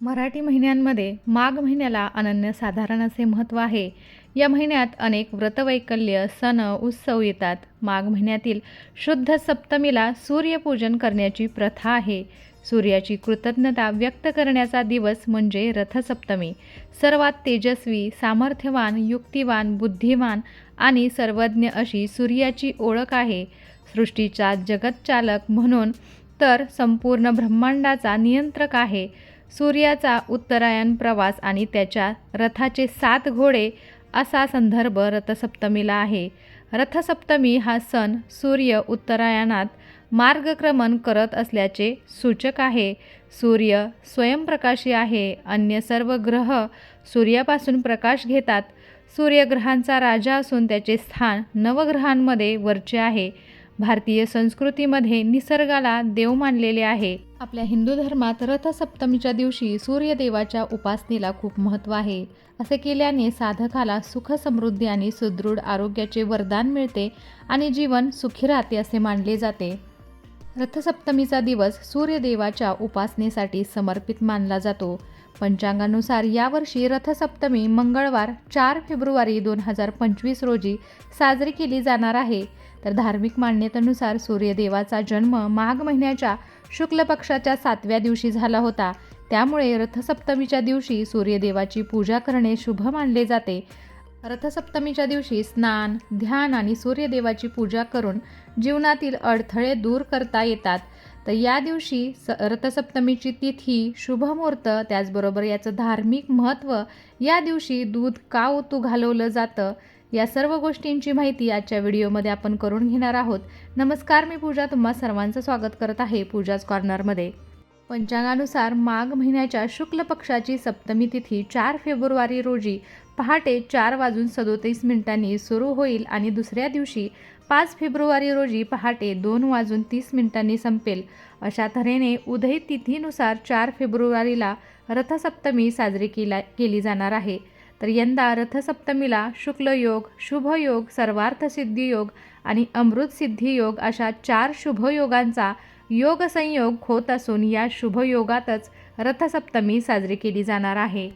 मराठी महिन्यांमध्ये माघ महिन्याला अनन्यसाधारण असे महत्त्व आहे. या महिन्यात अनेक व्रतवैकल्य सण उत्सव येतात. माघ महिन्यातील शुद्ध सप्तमीला सूर्यपूजन करण्याची प्रथा आहे. सूर्याची कृतज्ञता व्यक्त करण्याचा दिवस म्हणजे रथसप्तमी. सर्वात तेजस्वी सामर्थ्यवान युक्तिवान बुद्धिमान आणि सर्वज्ञ अशी सूर्याची ओळख आहे. सृष्टीचा जगतचालक म्हणून तर संपूर्ण ब्रह्मांडाचा नियंत्रक आहे. सूर्याचा उत्तरायण प्रवास आणि त्याच्या रथाचे सात घोडे असा संदर्भ रथसप्तमीला आहे. रथसप्तमी हा सण सूर्य उत्तरायणात मार्गक्रमण करत असल्याचे सूचक आहे. सूर्य स्वयंप्रकाशी आहे. अन्य सर्व ग्रह सूर्यापासून प्रकाश घेतात. सूर्यग्रहांचा राजा असून त्याचे स्थान नवग्रहांमध्ये वरचे आहे. भारतीय संस्कृतीमध्ये निसर्गाला देव मानलेले आहे. आपल्या हिंदू धर्मात रथसप्तमीच्या दिवशी सूर्यदेवाच्या उपासनेला खूप महत्त्व आहे. असे केल्याने साधकाला सुख समृद्धी आणि सुदृढ आरोग्याचे वरदान मिळते आणि जीवन सुखी राहते असे मानले जाते. रथसप्तमीचा दिवस सूर्यदेवाच्या उपासनेसाठी समर्पित मानला जातो. पंचांगानुसार यावर्षी रथसप्तमी मंगळवार चार फेब्रुवारी दोन हजार पंचवीस रोजी साजरी केली जाणार आहे. तर धार्मिक मान्यतेनुसार सूर्यदेवाचा जन्म माघ महिन्याच्या शुक्ल पक्षाच्या सातव्या दिवशी झाला होता. त्यामुळे रथसप्तमीच्या दिवशी सूर्यदेवाची पूजा करणे शुभ मानले जाते. रथसप्तमीच्या दिवशी स्नान ध्यान आणि सूर्यदेवाची पूजा करून जीवनातील अडथळे दूर करता येतात. तर या दिवशी स रथसप्तमीची तिथी शुभमुहूर्त त्याचबरोबर याचं धार्मिक महत्त्व या दिवशी दूध का ओतू घालवलं जातं. या सर्व गोष्टींची माहिती आजच्या व्हिडिओमध्ये आपण करून घेणार आहोत. नमस्कार मी पूजा. तुम्हा सर्वांचं स्वागत करत आहे पूजाच कॉर्नरमध्ये. पंचांगानुसार माघ महिन्याच्या शुक्ल पक्षाची सप्तमी तिथी चार फेब्रुवारी रोजी पहाटे चार वाजून सदोतीस मिनिटांनी सुरू होईल आणि दुसऱ्या दिवशी पाच फेब्रुवारी रोजी पहाटे दोन वाजून तीस मिनिटांनी संपेल. अशा तऱ्हेने उदय तिथीनुसार चार फेब्रुवारीला रथसप्तमी साजरी केला केली जाणार आहे. तर यंदा रथसप्तमीला शुक्लयोग शुभयोग सर्वार्थसिद्धियोग आणि अमृतसिद्धियोग अशा चार शुभयोगांचा योग संयोग होत असून या शुभयोगातच रथसप्तमी साजरी केली जाणार आहे.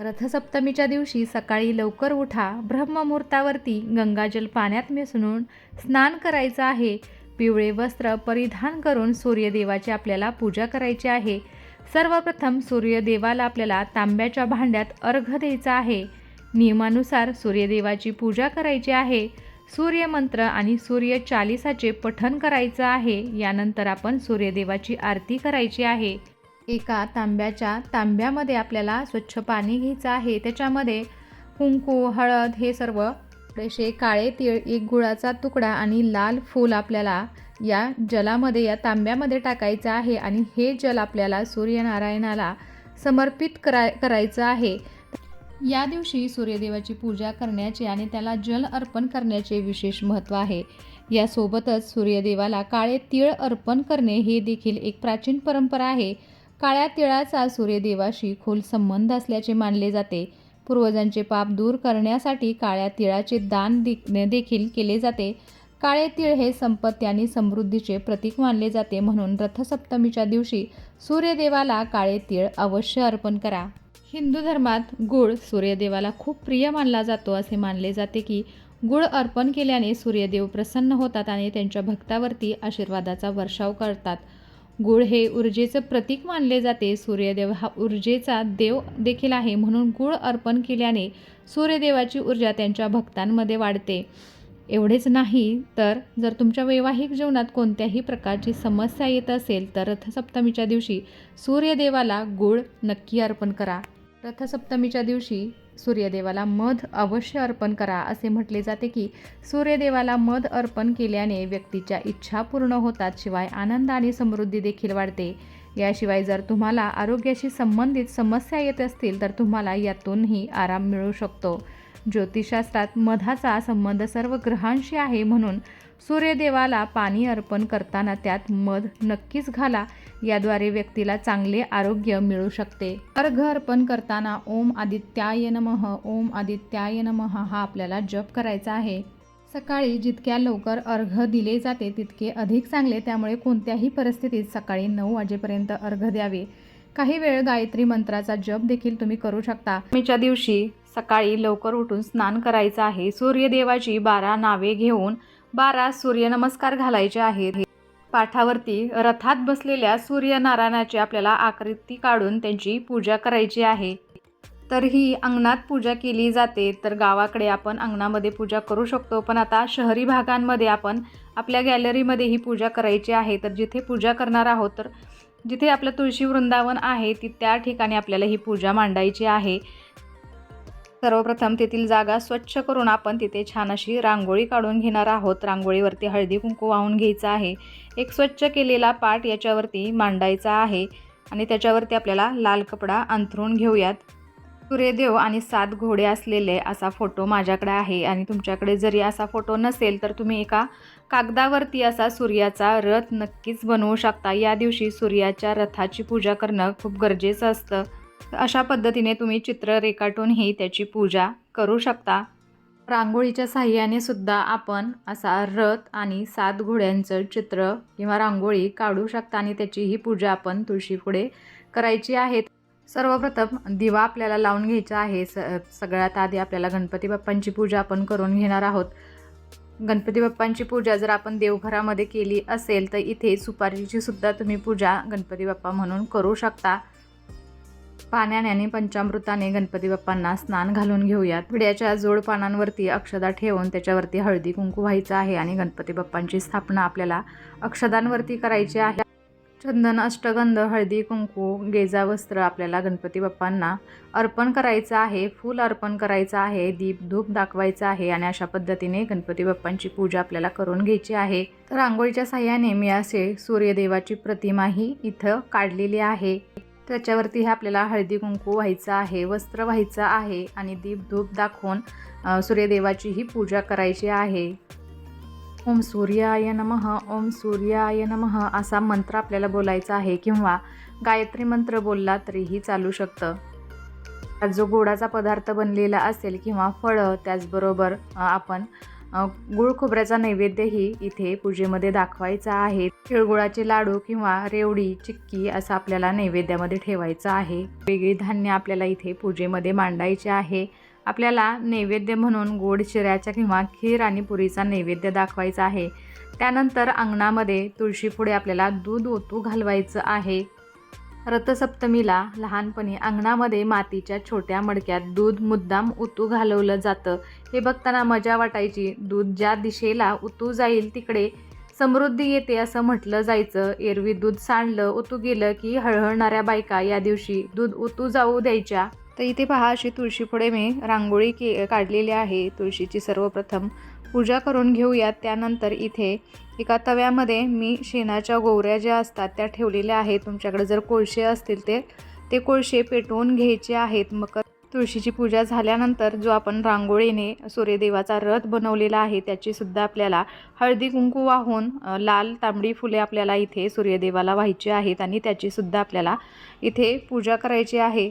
रथसप्तमीच्या दिवशी सकाळी लवकर उठा ब्रह्ममुहूर्तावरती गंगाजल पाण्यात मिसळून स्नान करायचं आहे. पिवळे वस्त्र परिधान करून सूर्यदेवाची आपल्याला पूजा करायची आहे. सर्वप्रथम सूर्यदेवाला आपल्याला तांब्याच्या भांड्यात अर्घ द्यायचा आहे. नियमानुसार सूर्यदेवाची पूजा करायची आहे. सूर्यमंत्र आणि सूर्य चालिसाचे पठन करायचं आहे. यानंतर आपण सूर्यदेवाची आरती करायची आहे. एका तांब्याच्या तांब्यामध्ये आपल्याला स्वच्छ पाणी घ्यायचं आहे. त्याच्यामध्ये कुंकू हळद हे सर्व थोडेसे काळे तीळ एक गुळाचा तुकडा आणि लाल फूल आपल्याला या जलामध्ये या तांब्यामध्ये टाकायचं आहे आणि हे जल आपल्याला सूर्यनारायणाला समर्पित करा करायचं आहे. या दिवशी सूर्यदेवाची पूजा करण्याचे आणि त्याला जल अर्पण करण्याचे विशेष महत्त्व आहे. यासोबतच सूर्यदेवाला काळे तीळ अर्पण करणे हे देखील एक प्राचीन परंपरा आहे. काळ्या तिळाचा सूर्यदेवाशी खोल संबंध असल्याचे मानले जाते. पूर्वजांचे पाप दूर करण्यासाठी काळ्या तिळाचे दान देखील केले जाते. काळे तीळ हे संपत्ती आणि समृद्धीचे प्रतीक मानले जाते म्हणून रथसप्तमीच्या दिवशी सूर्यदेवाला काळे तीळ अवश्य अर्पण करा. हिंदू धर्मात गुळ सूर्यदेवाला खूप प्रिय मानला जातो असे मानले जाते की गुळ अर्पण केल्याने सूर्यदेव प्रसन्न होतात आणि त्यांच्या भक्तावरती आशीर्वादाचा वर्षाव करतात. गुळ हे ऊर्जेचं प्रतीक मानले जाते. सूर्यदेव हा ऊर्जेचा देव देखील आहे म्हणून गुळ अर्पण केल्याने सूर्यदेवाची ऊर्जा त्यांच्या भक्तांमध्ये वाढते. एवढेच नाही तर जर तुमच्या वैवाहिक जीवनात कोणत्याही प्रकारची समस्या येत असेल तर रथसप्तमीच्या दिवशी सूर्यदेवाला गुळ नक्की अर्पण करा. रथसप्तमीच्या दिवशी सूर्यदेवाला मध अवश्य अर्पण करा असे म्हटले जाते की सूर्यदेवाला मध अर्पण केल्याने व्यक्तीच्या इच्छा पूर्ण होतात शिवाय आनंद आणि समृद्धी देखील वाढते. याशिवाय जर तुम्हाला आरोग्याशी संबंधित समस्या येत असतील तर तुम्हाला यातूनही आराम मिळू शकतो. ज्योतिषशास्त्रात मधाचा संबंध सर्व ग्रहांशी आहे म्हणून सूर्यदेवाला पाणी अर्पण करताना त्यात मध नक्कीच घाला. याद्वारे व्यक्तीला चांगले आरोग्य मिळू शकते. अर्घ अर्पण करताना ओम आदित्याय नमः ओम आदित्याय नमः हा आपल्याला जप करायचा आहे. सकाळी जितक्या लवकर अर्घ दिले जाते तितके अधिक चांगले. त्यामुळे कोणत्याही परिस्थितीत सकाळी नऊ वाजेपर्यंत अर्घ द्यावे. काही वेळ गायत्री मंत्राचा जप देखील तुम्ही करू शकता. मीच्या दिवशी सकाळी लवकर उठून स्नान करायचं आहे. सूर्यदेवाची बारा नावे घेऊन बारा सूर्यनमस्कार घालायचे आहेत. पाठावरती रथात बसलेल्या सूर्यनारायणाची आपल्याला आकृती काढून त्यांची पूजा करायची आहे. तर ही अंगणात पूजा केली जाते तर गावाकडे आपण अंगणामध्ये पूजा करू शकतो. पण आता शहरी भागांमध्ये आपण आपल्या गॅलरीमध्ये ही पूजा करायची आहे. तर जिथे पूजा करणार आहोत तर जिथे आपलं तुळशी वृंदावन आहे ती त्या ठिकाणी आपल्याला ही पूजा मांडायची आहे. सर्वप्रथम तेथील जागा स्वच्छ करून आपण तिथे छान अशी रांगोळी काढून घेणार आहोत. रांगोळीवरती हळदी कुंकू वाहून घ्यायचा आहे. एक स्वच्छ केलेला पाट याच्यावरती मांडायचा आहे आणि त्याच्यावरती आपल्याला लाल कपडा अंथरून घेऊयात. सूर्यदेव आणि सात घोडे असलेले असा फोटो माझ्याकडे आहे आणि तुमच्याकडे जरी असा फोटो नसेल तर तुम्ही एका कागदावरती असा सूर्याचा रथ नक्कीच बनवू शकता. या दिवशी सूर्याच्या रथाची पूजा करणं खूप गरजेचं असतं. अशा पद्धतीने तुम्ही चित्र रेखाटूनही त्याची पूजा करू शकता. रांगोळीच्या साह्याने सुद्धा आपण असा रथ आणि सात घोड्यांचं चित्र किंवा रांगोळी काढू शकता आणि त्याची ही पूजा आपण तुळशीपुढे करायची आहे. सर्वप्रथम दिवा आपल्याला लावून घ्यायचा आहे. स सगळ्यात आधी आपल्याला गणपती बाप्पांची पूजा आपण करून घेणार आहोत. गणपती बाप्पांची पूजा जर आपण देवघरामध्ये केली असेल तर इथे सुपारीची सुद्धा तुम्ही पूजा गणपती बाप्पा म्हणून करू शकता. पाण्याने आणि पंचामृताने गणपती बाप्पांना स्नान घालून घेऊयात. विड्याच्या जोड पानांवरती अक्षदा ठेवून त्याच्यावरती हळदी कुंकू व्हायचं आहे आणि गणपती बाप्पांची स्थापना आपल्याला अक्षदांवरती करायची आहे. चंदन अष्टगंध हळदी कुंकू गेजा वस्त्र आपल्याला गणपती बाप्पांना अर्पण करायचं आहे. फूल अर्पण करायचं आहे दीप धूप दाखवायचं आहे आणि अशा पद्धतीने गणपती बाप्पांची पूजा आपल्याला करून घ्यायची आहे. तर रांगोळीच्या साह्याने मी असे सूर्यदेवाची प्रतिमाही इथं काढलेली आहे. त्याच्यावरती हे आपल्याला हळदी कुंकू व्हायचं आहे वस्त्र व्हायचं आहे आणि दीप धूप दाखवून सूर्यदेवाची ही पूजा करायची आहे. ओम सूर्याय नमः ओम सूर्याय नमः असा मंत्र आपल्याला बोलायचा आहे किंवा गायत्री मंत्र बोलला तरीही चालू शकतं. जो गोडाचा पदार्थ बनलेला असेल किंवा फळं त्याचबरोबर आपण गुळ खोबऱ्याचा नैवेद्यही इथे पूजेमध्ये दाखवायचा आहे. तिळगुळाचे लाडू किंवा रेवडी चिक्की असं आपल्याला नैवेद्यामध्ये ठेवायचं आहे. वेगळी धान्य आपल्याला इथे पूजेमध्ये मांडायचे आहे. आपल्याला नैवेद्य म्हणून गोड शिऱ्याच्या किंवा खीर आणि पुरीचा नैवेद्य दाखवायचा आहे. त्यानंतर अंगणामध्ये तुळशीपुढे आपल्याला दूध ओतू घालवायचं आहे. रथसप्तमीला लहानपणी अंगणामध्ये मातीच्या छोट्या मडक्यात दूध मुद्दाम उतू घालवलं जातं. हे बघताना मजा वाटायची. दूध ज्या दिशेला उतू जाईल तिकडे समृद्धी येते असं म्हटलं जायचं. एरवी दूध सांडलं उतू गेलं की हळहळणाऱ्या बायका या दिवशी दूध उतू जाऊ द्यायच्या. तर इथे पहा अशी तुळशीपुढे मी रांगोळी के काढलेली आहे. तुळशीची सर्वप्रथम पूजा करून घेऊयात. त्यानंतर इथे एका तव्यामध्ये मी शेणाच्या गोवऱ्या ज्या असतात त्या ठेवलेल्या आहेत. तुमच्याकडे जर कोळशे असतील ते ते कोळशे पेटवून घ्यायचे आहेत. मकर तुळशीची पूजा झाल्यानंतर जो आपण रांगोळीने सूर्यदेवाचा रथ बनवलेला आहे त्याचीसुद्धा आपल्याला हळदी कुंकू वाहून लाल तांबडी फुले आपल्याला इथे सूर्यदेवाला व्हायची आहेत आणि त्याचीसुद्धा आपल्याला इथे पूजा करायची आहे.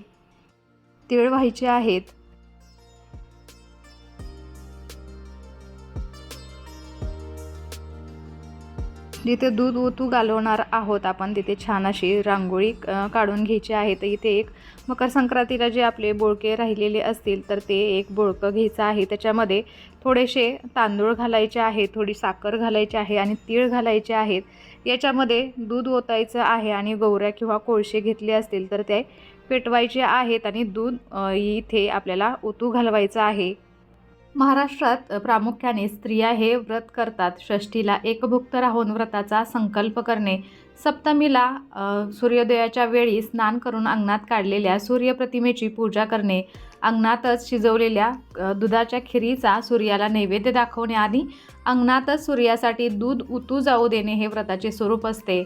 तीळ व्हायचे आहेत. जिथे दूध ओतू घालवणार आहोत आपण तिथे छान अशी रांगोळी काढून घ्यायची आहे. तर इथे एक मकर संक्रांतीला जे आपले बोळके राहिलेले असतील तर ते एक बोळकं घ्यायचं आहे. त्याच्यामध्ये थोडेसे तांदूळ घालायचे आहे थोडी साखर घालायची आहे आणि तीळ घालायचे आहेत. याच्यामध्ये दूध ओतायचं आहे आणि गौऱ्या किंवा कोळसे घेतले असतील तर ते पेटवायचे आहेत आणि दूध इथे आपल्याला ओतू घालवायचं आहे. महाराष्ट्रात प्रामुख्याने स्त्रिया हे व्रत करतात. षष्टीला एकभुक्त राहून व्रताचा संकल्प करणे. सप्तमीला सूर्योदयाच्या वेळी स्नान करून अंगणात काढलेल्या सूर्यप्रतिमेची पूजा करणे. अंगणातच शिजवलेल्या दुधाच्या खिरीचा सूर्याला नैवेद्य दाखवणे अंगणातच सूर्यासाठी दूध उतू जाऊ देणे हे व्रताचे स्वरूप असते.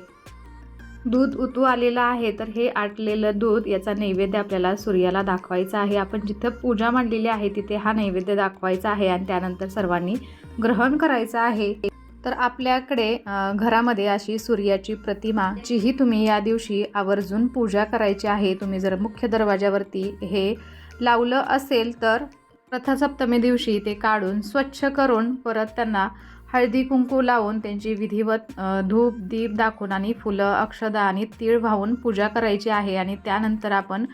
दूध उतू आलेलं आहे तर हे आटलेलं दूध याचा नैवेद्य आपल्याला सूर्याला दाखवायचा आहे. आपण जिथं पूजा मांडलेली आहे तिथे हा नैवेद्य दाखवायचा आहे आणि त्यानंतर सर्वांनी ग्रहण करायचं आहे. तर आपल्याकडे घरामध्ये अशी सूर्याची प्रतिमा जीही तुम्ही या दिवशी आवर्जून पूजा करायची आहे. तुम्ही जर मुख्य दरवाजावरती हे लावलं असेल तर रथसप्तमी दिवशी ते काढून स्वच्छ करून परत त्यांना हळदी कुंकू लावून त्यांची विधिवत धूप दीप दाखवून आणि फुलं अक्षदा आणि तीळ वाहून पूजा करायची आहे आणि त्यानंतर आपण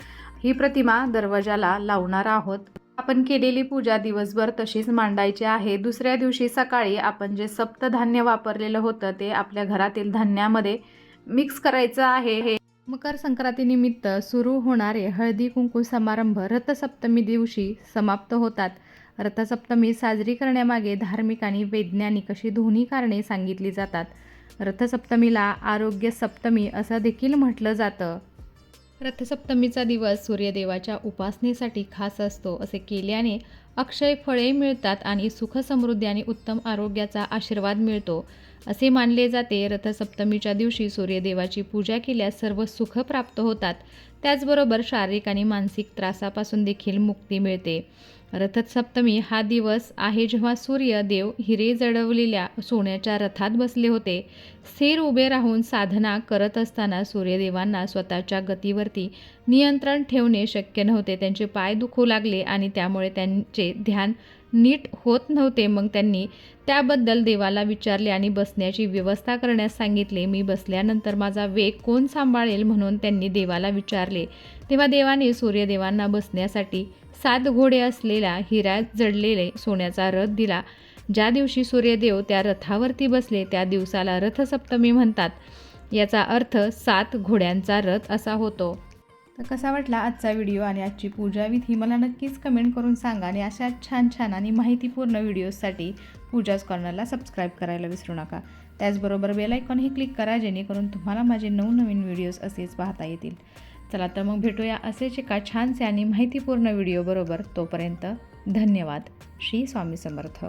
ही प्रतिमा दरवाजाला लावणार आहोत. आपण केलेली पूजा दिवसभर तशीच मांडायची आहे. दुसऱ्या दिवशी सकाळी आपण जे सप्तधान्य वापरलेलं होतं ते आपल्या घरातील धान्यामध्ये मिक्स करायचं आहे. हे मकर संक्रांतीनिमित्त सुरू होणारे हळदी कुंकू समारंभ रथसप्तमी दिवशी समाप्त होतात. रथसप्तमी साजरी करण्यामागे धार्मिक आणि वैज्ञानिक अशी दोन्ही कारणे सांगितली जातात. रथसप्तमीला आरोग्य सप्तमी असं देखील म्हटलं जातं. रथसप्तमीचा दिवस सूर्यदेवाच्या उपासनेसाठी खास असतो असे केल्याने अक्षय फळे मिळतात आणि सुख समृद्धी आणि उत्तम आरोग्याचा आशीर्वाद मिळतो. असे मानले जाते. रथसप्तमीच्या दिवशी सूर्यदेवाची पूजा केल्यास सर्व सुख प्राप्त होतात. त्याचबरोबर शारीरिक आणि मानसिक त्रासापासून देखील मुक्ती मिळते. रथसप्तमी हा दिवस आहे जेव्हा सूर्यदेव हिरे जडवलेल्या सोन्याच्या रथात बसले होते. स्थिर उभे राहून साधना करत असताना सूर्यदेवांना स्वतःच्या गतीवरती नियंत्रण ठेवणे शक्य नव्हते. त्यांचे पाय दुखू लागले आणि त्यामुळे त्यांचे ध्यान नीट होत नव्हते. मग त्यांनी त्याबद्दल देवाला विचारले आणि बसण्याची व्यवस्था करण्यास सांगितले. मी बसल्यानंतर माझा वेग कोण सांभाळेल म्हणून त्यांनी देवाला विचारले. तेव्हा देवाने सूर्यदेवांना बसण्यासाठी सात घोडे असलेला हिरा जडलेले सोन्याचा रथ दिला. ज्या दिवशी सूर्यदेव त्या रथावरती बसले त्या दिवसाला रथसप्तमी म्हणतात. याचा अर्थ सात घोड्यांचा रथ असा होतो. तर कसा वाटला आजचा व्हिडिओ आणि आजची पूजा ही मला नक्कीच कमेंट करून सांगा आणि अशा छान छान आणि माहितीपूर्ण व्हिडिओजसाठी पूजाच कॉर्नरला सबस्क्राईब करायला विसरू नका. त्याचबरोबर बेलायकॉन हे क्लिक करा जेणेकरून तुम्हाला माझे नवनवीन व्हिडिओज असेच पाहता येतील. चला तर मग भेटूया असेच एका छानसे आणि माहितीपूर्ण व्हिडिओबरोबर. तोपर्यंत धन्यवाद. श्री स्वामी समर्थ.